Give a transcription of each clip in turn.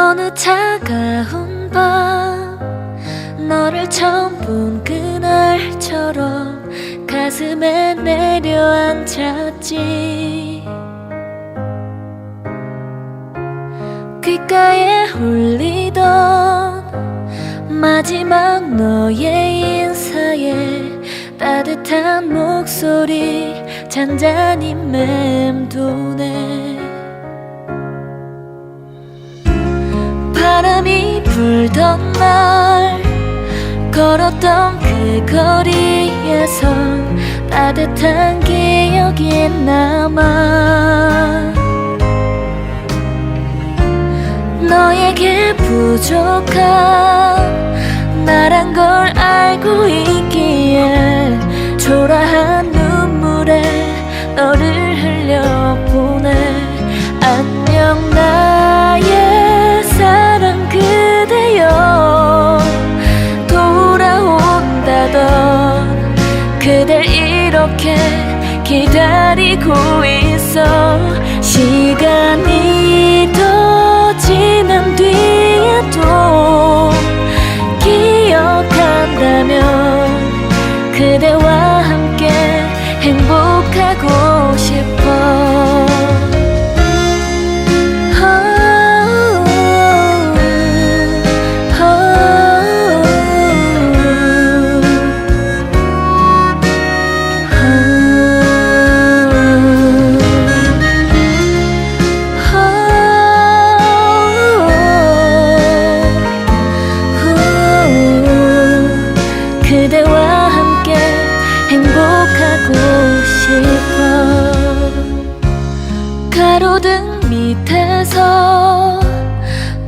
어느 차가운 밤 너를 처음 본 그날처럼 가슴에 내려앉았지. 귓가에 울리던 마지막 너의 인사에 따뜻한 목소리 잔잔히 맴도네 불던 날 걸었던 그 거리에서 따뜻한 기억이 남아 너에게 부족한 나란 걸 알고 있기에 초라한 이렇게 기다리고 있어. 시간이 더 행복하고 싶어. 가로등 밑에서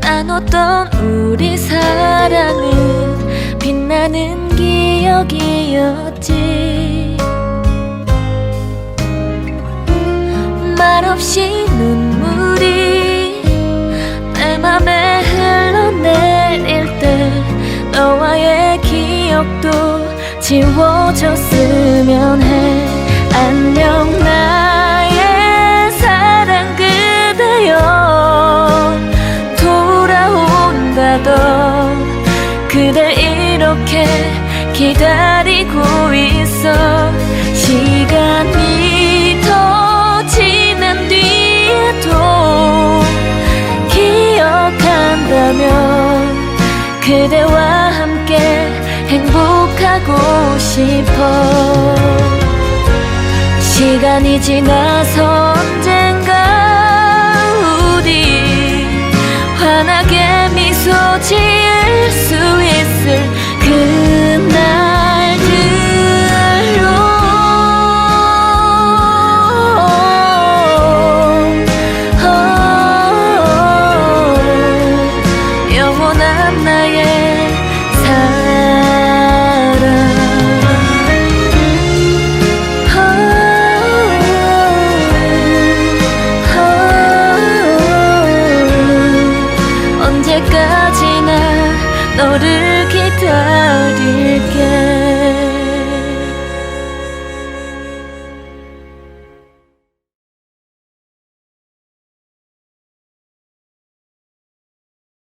나눴던 우리 사랑은 빛나는 기억이었지. 말없이 눈물이 내 맘에 흘러내릴 때 너와의 기억도 지워졌으면 해. 안녕 나의 사랑 그대여. 돌아온다던 그댈 이렇게 기다리고 있어. 시간이 더 지난 뒤에도 기억한다면 행복 하고 싶어. 시간이 지나서 언젠가 우리 환하게 미소 지을 수 있을 그날들로. 영원한 나의 너를 기다릴게.